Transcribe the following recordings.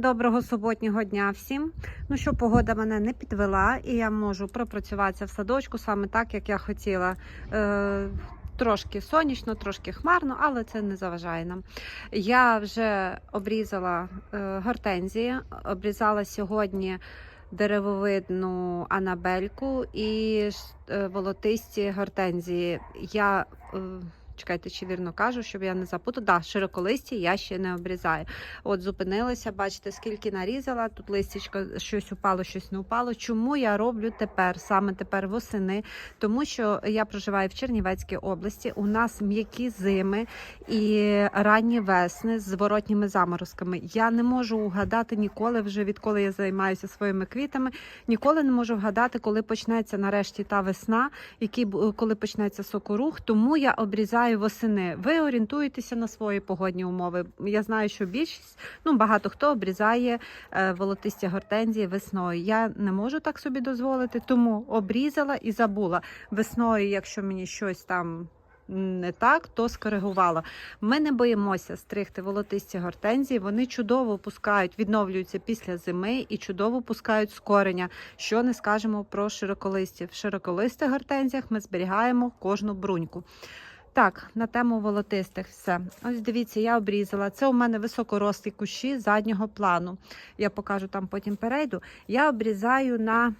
Доброго суботнього дня всім. Ну що, погода мене не підвела, і я можу пропрацюватися в садочку саме так, як я хотіла. Е, Трошки сонячно, трошки хмарно, але це не заважає нам. Я вже обрізала е, гортензії, обрізала сьогодні деревовидну анабельку і е, волотисті гортензії. Я е, чекайте, чи вірно кажу, щоб я не запутала. Да, широколисті я ще не обрізаю. От зупинилася, бачите, скільки нарізала. Тут листячко щось упало, щось не упало. Чому я роблю тепер, саме тепер восени? Тому що я проживаю в Чернівецькій області. У нас м'які зими і ранні весни з зворотніми заморозками. Я не можу угадати ніколи, вже відколи я займаюся своїми квітами. Ніколи не можу вгадати, коли почнеться нарешті та весна, який коли почнеться сокорух. Тому я обрізаю восени. Ви орієнтуєтеся на свої погодні умови. Я знаю, що більшість, ну багато хто обрізає е, волотисті гортензії весною. Я не можу так собі дозволити, тому обрізала і забула весною, якщо мені щось там. Не так, то скоригувала. Ми не боїмося стригти волотисті гортензії. Вони чудово пускають, відновлюються після зими і чудово пускають з кореня. Що не скажемо про широколисті. В широколистих гортензіях ми зберігаємо кожну бруньку. Так, на тему волотистих все. Ось дивіться, я обрізала. Це у мене високорослі кущі заднього плану. Я покажу там потім перейду. Я обрізаю на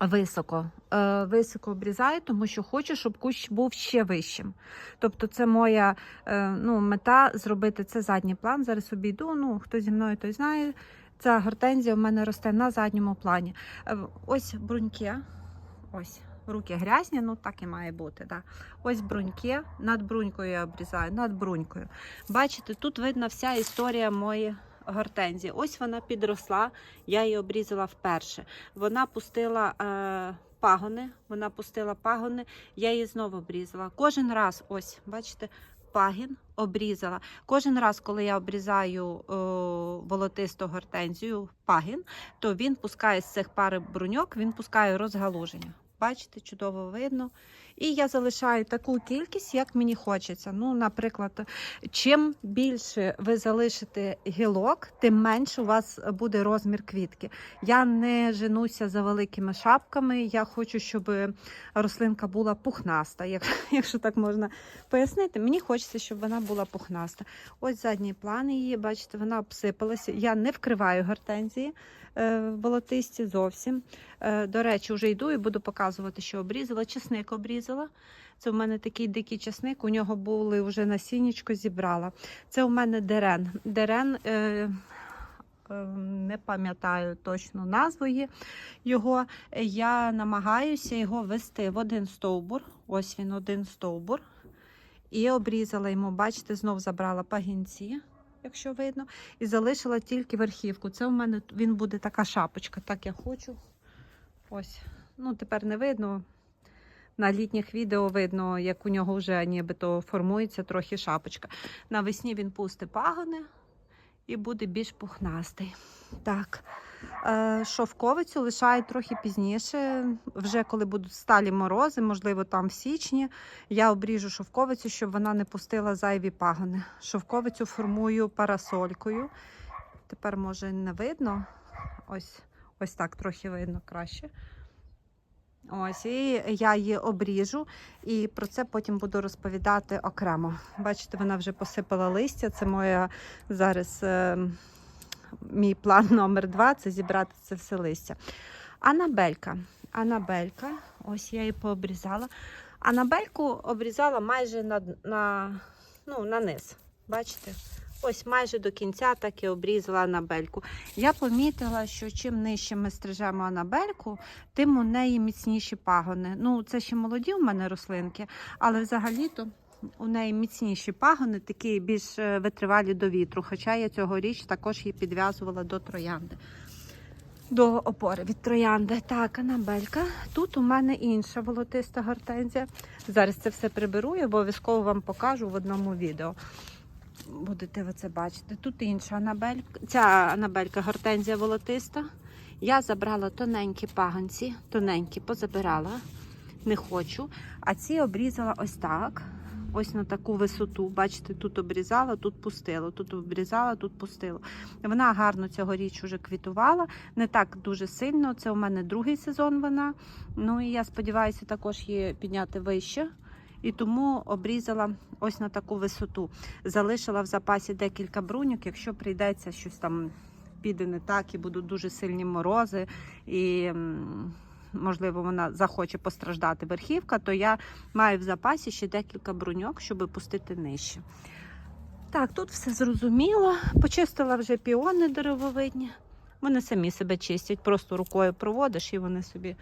високо. Е, високо обрізаю, тому що хочу, щоб кущ був ще вищим. Тобто, це моя е, ну, мета зробити це задній план. Зараз обійду. Ну, хто зі мною, той знає. Ця гортензія в мене росте на задньому плані. Е, Ось бруньки. Ось. Руки грязні, ну так і має бути. Да. Ось бруньки, над брунькою я обрізаю, над брунькою. Бачите, тут видно вся історія моєї гортензії. Ось вона підросла, я її обрізала вперше. Вона пустила е, пагони, вона пустила пагони, я її знову обрізала. Кожен раз, ось, бачите, пагін обрізала. Кожен раз, коли я обрізаю о, волотисту гортензію, пагін, то він пускає з цих пари бруньок, він пускає розгалуження. Бачите, чудово видно. І я залишаю таку кількість, як мені хочеться. Ну, наприклад, чим більше ви залишите гілок, тим менше у вас буде розмір квітки. Я не женуся за великими шапками. Я хочу, щоб рослинка була пухнаста, якщо так можна пояснити. Мені хочеться, щоб вона була пухнаста. Ось задній план її, бачите, вона обсипалася. Я не вкриваю гортензії е, волотисті зовсім. Е, До речі, вже йду і буду показувати, що обрізала. Чесник обрізала. Це у мене такий дикий чесник. У нього були вже насіннячко зібрала. Це у мене дерен. Дерен. Е, е, не пам'ятаю точно назву є його. Я намагаюся його вести в один стовбур. Ось він один стовбур. І обрізала йому, бачите, знов забрала пагінці, якщо видно, і залишила тільки верхівку. Це у мене він буде така шапочка, так я хочу. Ось. Ну, тепер не видно. На літніх відео видно, як у нього вже нібито формується трохи шапочка. Навесні він пусте пагони і буде більш пухнастий. Так. Е, Шовковицю лишаю трохи пізніше, вже коли будуть сталі морози, можливо, там в січні. Я обріжу шовковицю, щоб вона не пустила зайві пагони. Шовковицю формую парасолькою. Тепер, може, не видно. Ось, ось так трохи видно краще. Ось, і я її обріжу, і про це потім буду розповідати окремо. Бачите, вона вже посипала листя. Це моя зараз е, мій план номер два це зібрати це все листя. Анабелька. Анабелька, ось я її пообрізала. Анабельку обрізала майже на, на, ну, на низ. Бачите? Ось майже до кінця так і обрізала анабельку. Я помітила, що чим нижче ми стрижемо анабельку, тим у неї міцніші пагони. Ну, це ще молоді у мене рослинки, але взагалі-то у неї міцніші пагони, такі більш е, витривалі до вітру. Хоча я цьогоріч також її підв'язувала до троянди. До опори від троянди. Так, анабелька. Тут у мене інша волотиста гортензія. Зараз це все приберу і обов'язково вам покажу в одному відео. Будете ви це бачити. Тут інша анабелька. Ця анабелька гортензія волотиста. Я забрала тоненькі паганці, тоненькі позабирала, не хочу. А ці обрізала ось так. ось на таку висоту. Бачите, тут обрізала, тут пустила, тут обрізала, тут пустила. Вона гарно цьогоріч уже квітувала, не так дуже сильно. Це у мене другий сезон вона. Ну і я сподіваюся також її підняти вище. І тому обрізала ось на таку висоту. Залишила в запасі декілька бруньок, якщо прийдеться щось там піде не так, і будуть дуже сильні морози, і можливо вона захоче постраждати верхівка, то я маю в запасі ще декілька бруньок, щоб пустити нижче. Так, тут все зрозуміло. Почистила вже піони деревовидні. Вони самі себе чистять, просто рукою проводиш і вони собі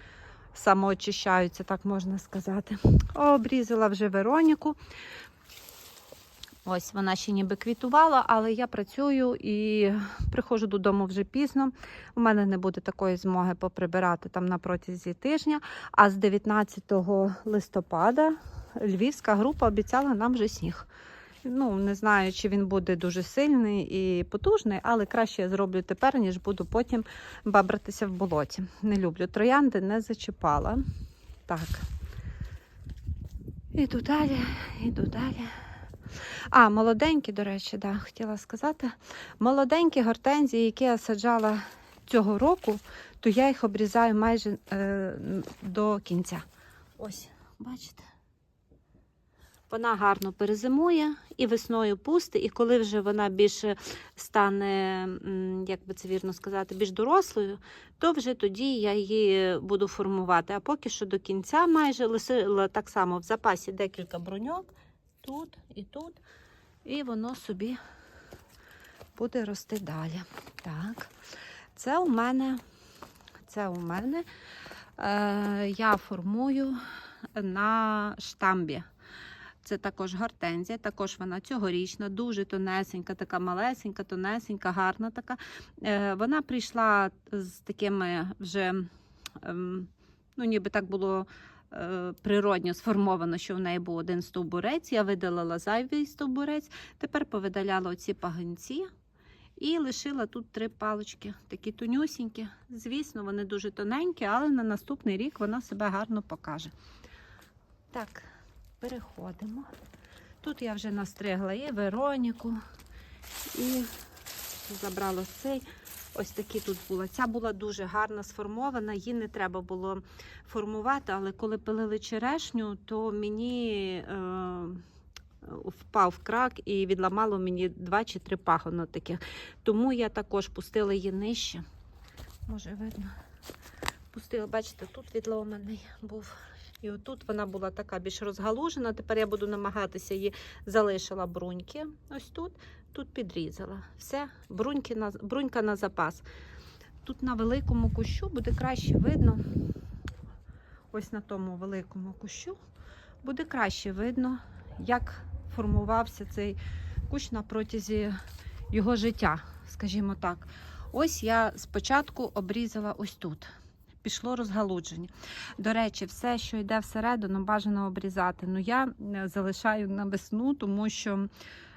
самоочищаються, так можна сказати. Обрізала вже Вероніку. Ось вона ще ніби квітувала, але я працюю і приходжу додому вже пізно. У мене не буде такої змоги поприбирати там на протязі тижня. А з 19 листопада львівська група обіцяла нам вже сніг. Ну, не знаю, чи він буде дуже сильний і потужний, але краще я зроблю тепер, ніж буду потім бабратися в болоті. Не люблю троянди, не зачіпала. Так. Іду далі, іду далі. А, молоденькі, до речі, да, хотіла сказати. Молоденькі гортензії, які я саджала цього року, то я їх обрізаю майже е, до кінця. Ось, бачите? Вона гарно перезимує і весною пусти, і коли вже вона більше стане, як би це вірно сказати, більш дорослою, то вже тоді я її буду формувати. А поки що до кінця майже лишила так само в запасі декілька броньок тут і тут, і воно собі буде рости далі. Так, це у мене, це у мене е, я формую на штамбі. Це також гортензія, також вона цьогорічна, дуже тонесенька, така малесенька, тонесенька, гарна така. Е, вона прийшла з такими вже, ем, ну ніби так було е, природньо сформовано, що в неї був один стовбурець. Я видалила зайвий стовбурець, тепер повидаляла оці пагінці. І лишила тут три палочки, такі тонюсінькі. Звісно, вони дуже тоненькі, але на наступний рік вона себе гарно покаже. Так, переходимо. Тут я вже настригла і Вероніку, і забрала цей. Ось такі тут була. Ця була дуже гарно сформована, її не треба було формувати, але коли пилили черешню, то мені е, впав крак і відламало мені два чи три пагони таких. Тому я також пустила її нижче. Може видно. Пустила, бачите, тут відломаний був. І отут вона була така більш розгалужена. Тепер я буду намагатися її залишила бруньки. Ось тут, тут підрізала. Все, бруньки на, брунька на запас. Тут на великому кущу буде краще видно. Ось на тому великому кущу буде краще видно, як формувався цей кущ на протязі його життя, скажімо так. Ось я спочатку обрізала ось тут. Пішло розгалудження. До речі, все, що йде всередину, бажано обрізати. Ну я е, залишаю на весну, тому що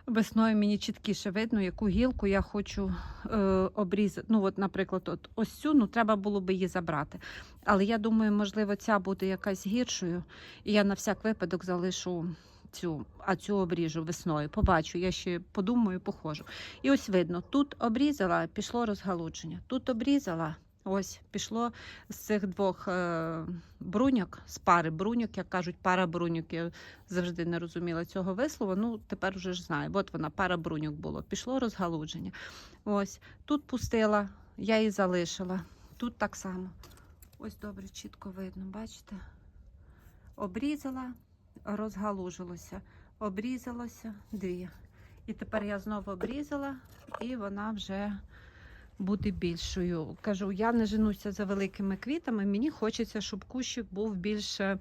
весною мені чіткіше видно, яку гілку я хочу е, обрізати. Ну, от, наприклад, от, ось цю, ну треба було би її забрати. Але я думаю, можливо, ця буде якась гіршою, і я на всяк випадок залишу цю, а цю обріжу весною. Побачу, я ще подумаю, похожу. І ось видно, тут обрізала, пішло розгалудження. Тут обрізала. Ось пішло з цих двох е, бруньок, з пари бруньок, як кажуть, пара бруньок. Я завжди не розуміла цього вислову. Ну, тепер вже ж знаю. От вона, пара бруньок було. Пішло розгалудження. Ось тут пустила, я її залишила. Тут так само. Ось добре, чітко видно, бачите? Обрізала, розгалужилося. Обрізалося дві. І тепер я знову обрізала, і вона вже бути більшою. Кажу, я не женуся за великими квітами. Мені хочеться, щоб кущик був більш е,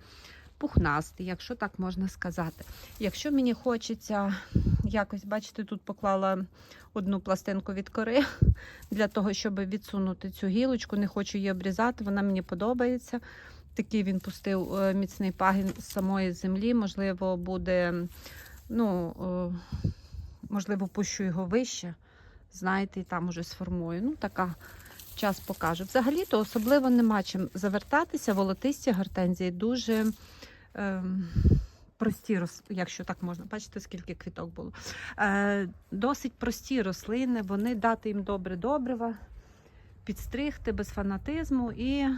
пухнастий, якщо так можна сказати. Якщо мені хочеться якось, бачите, тут поклала одну пластинку від кори для того, щоб відсунути цю гілочку. Не хочу її обрізати, вона мені подобається. Такий він пустив е, міцний пагін з самої землі. Можливо, буде, ну, е, можливо, пущу його вище знаєте, там уже сформую. Ну, така час покаже. Взагалі-то особливо нема чим завертатися. Волотисті гортензії дуже ем, прості рос- якщо так можна, бачите, скільки квіток було. Е, досить прості рослини, вони дати їм добре добрива, підстригти без фанатизму і.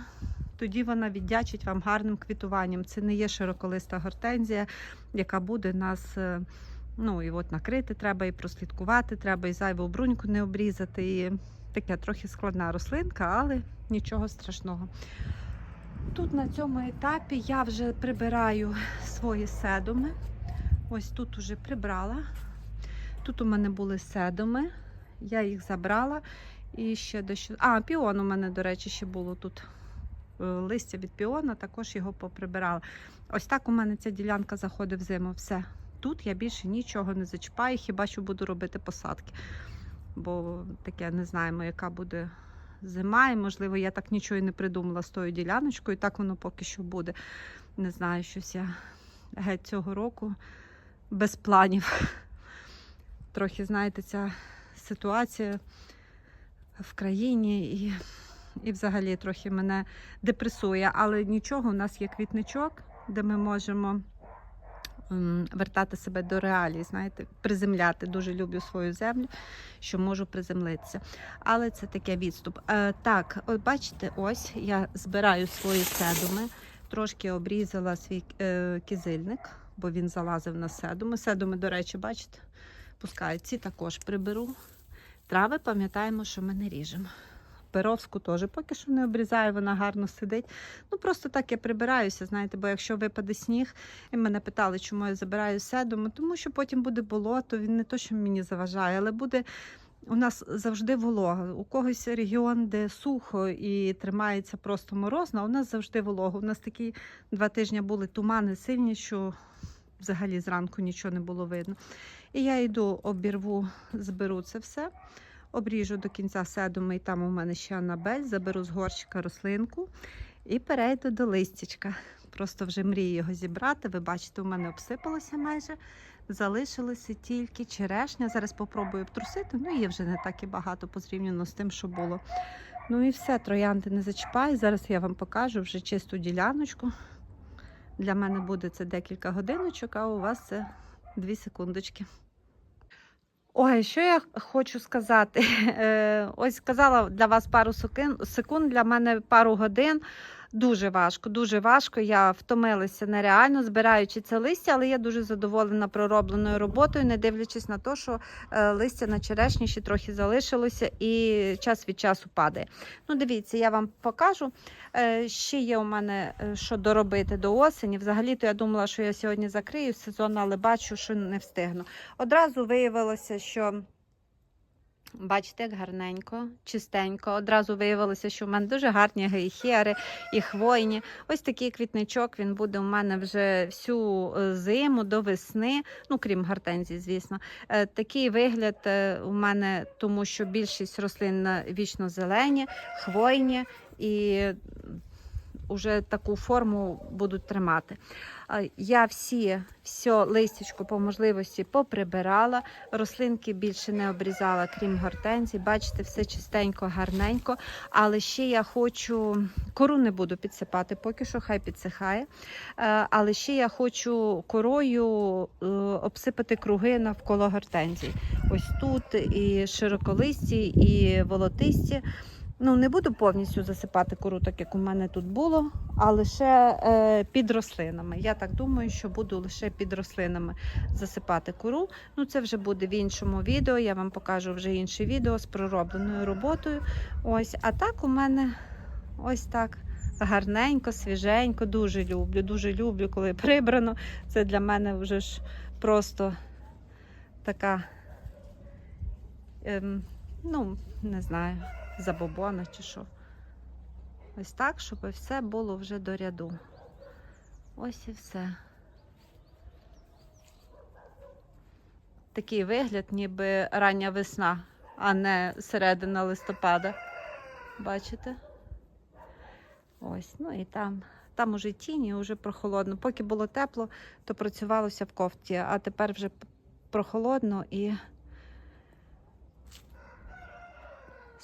Тоді вона віддячить вам гарним квітуванням. Це не є широколиста гортензія, яка буде нас е, Ну і от накрити треба, і прослідкувати треба, і зайву бруньку не обрізати. І таке трохи складна рослинка, але нічого страшного. Тут на цьому етапі я вже прибираю свої седуми. Ось тут уже прибрала. Тут у мене були седуми, я їх забрала. І ще дещо. А, піон у мене, до речі, ще було тут е, листя від піона, також його поприбирала. Ось так у мене ця ділянка заходить в зиму. Все. Тут я більше нічого не зачіпаю, хіба що буду робити посадки. Бо таке не знаємо, яка буде зима, і можливо, я так нічого і не придумала з тою діляночкою, і так воно поки що буде. Не знаю, щось я геть цього року без планів. Трохи, знаєте, ця ситуація в країні і, і взагалі трохи мене депресує. Але нічого, у нас є квітничок, де ми можемо вертати себе до реалій, знаєте, приземляти. Дуже люблю свою землю, що можу приземлитися. Але це таке відступ. Е, так, от бачите, ось я збираю свої седуми, трошки обрізала свій е, кизильник, бо він залазив на седуми. Седуми, до речі, бачите, пускають. Ці також приберу. Трави пам'ятаємо, що ми не ріжемо. Перовську теж поки що не обрізаю, вона гарно сидить. Ну просто так я прибираюся, знаєте, бо якщо випаде сніг, і мене питали, чому я забираю седому, тому що потім буде болото, він не то, що мені заважає, але буде. У нас завжди волога. У когось регіон, де сухо і тримається просто морозно, у нас завжди волога. У нас такі два тижні були тумани сильні, що взагалі зранку нічого не було видно. І я йду, обірву, зберу це все, обріжу до кінця седуми, і там у мене ще анабель, заберу з горщика рослинку і перейду до листячка. Просто вже мрію його зібрати. Ви бачите, у мене обсипалося майже. Залишилося тільки черешня. Зараз попробую обтрусити. Ну, її вже не так і багато порівняно з тим, що було. Ну і все, троянди не зачіпаю. Зараз я вам покажу вже чисту діляночку. Для мене буде це декілька годиночок, а у вас це дві секундочки. Ой, що я хочу сказати? Е, ось сказала для вас пару секунд, секунд, для мене пару годин. Дуже важко, дуже важко. Я втомилася нереально, збираючи це листя, але я дуже задоволена проробленою роботою, не дивлячись на те, що е, листя на черешні ще трохи залишилося і час від часу падає. Ну, дивіться, я вам покажу. Е, Ще є у мене е, що доробити до осені. Взагалі-то я думала, що я сьогодні закрию сезон, але бачу, що не встигну. Одразу виявилося, що. Бачите, як гарненько, чистенько. Одразу виявилося, що в мене дуже гарні гейхери і хвойні. Ось такий квітничок він буде у мене вже всю е, зиму до весни, ну крім гортензії, звісно. Е, Такий вигляд е, у мене, тому що більшість рослин вічно зелені, хвойні і вже таку форму будуть тримати. Е, Я всі, все листячко по можливості поприбирала, рослинки більше не обрізала, крім гортензій. Бачите, все чистенько, гарненько. Але ще я хочу кору не буду підсипати, поки що хай підсихає. Е, Але ще я хочу корою е, обсипати круги навколо гортензій. Ось тут і широколисті, і волотисті. Ну, не буду повністю засипати кору, так як у мене тут було, а лише е, під рослинами. Я так думаю, що буду лише під рослинами засипати кору. Ну, це вже буде в іншому відео. Я вам покажу вже інше відео з проробленою роботою. Ось, а так у мене ось так. Гарненько, свіженько, дуже люблю, дуже люблю, коли прибрано. Це для мене вже ж просто така, ем, ну, не знаю забобона чи що. Ось так, щоб все було вже до ряду. Ось і все. Такий вигляд, ніби рання весна, а не середина листопада. Бачите? Ось, ну і там. Там уже тіні, вже прохолодно. Поки було тепло, то працювалося в кофті, а тепер вже прохолодно і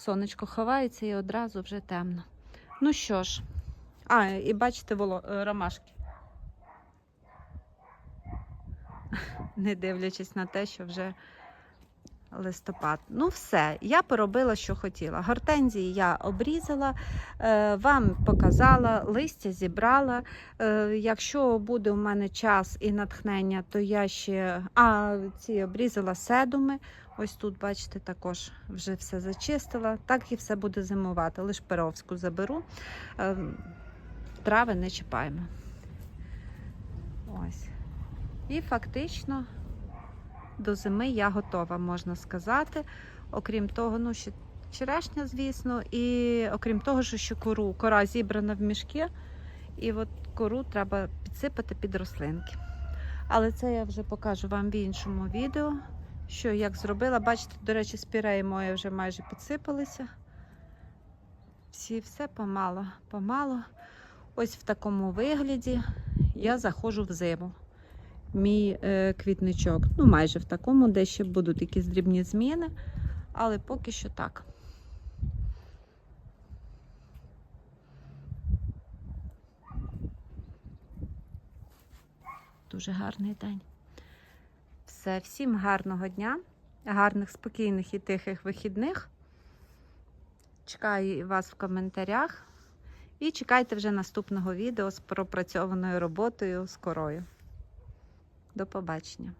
сонечко ховається і одразу вже темно. Ну що ж, а, і бачите, воло... Е, ромашки. Не дивлячись на те, що вже листопад. Ну, все, я поробила, що хотіла. Гортензії я обрізала, е, вам показала, листя зібрала. Е, якщо буде у мене час і натхнення, то я ще а, ці обрізала седуми. Ось тут, бачите, також вже все зачистила. Так і все буде зимувати. Лише перовську заберу. Е, трави не чіпаємо. Ось. І фактично до зими я готова, можна сказати. Окрім того, ну ще черешня, звісно, і окрім того, що ще кору. Кора зібрана в мішки, і от кору треба підсипати під рослинки. Але це я вже покажу вам в іншому відео, що як зробила. Бачите, до речі, спіреї мої вже майже підсипалися. Всі все помало, помало. Ось в такому вигляді я заходжу в зиму. Мій е, квітничок. Ну, майже в такому, де ще будуть якісь дрібні зміни, але поки що так. Дуже гарний день. Все, всім гарного дня, гарних, спокійних і тихих вихідних. Чекаю вас в коментарях. І чекайте вже наступного відео з пропрацьованою роботою з корою. До побачення.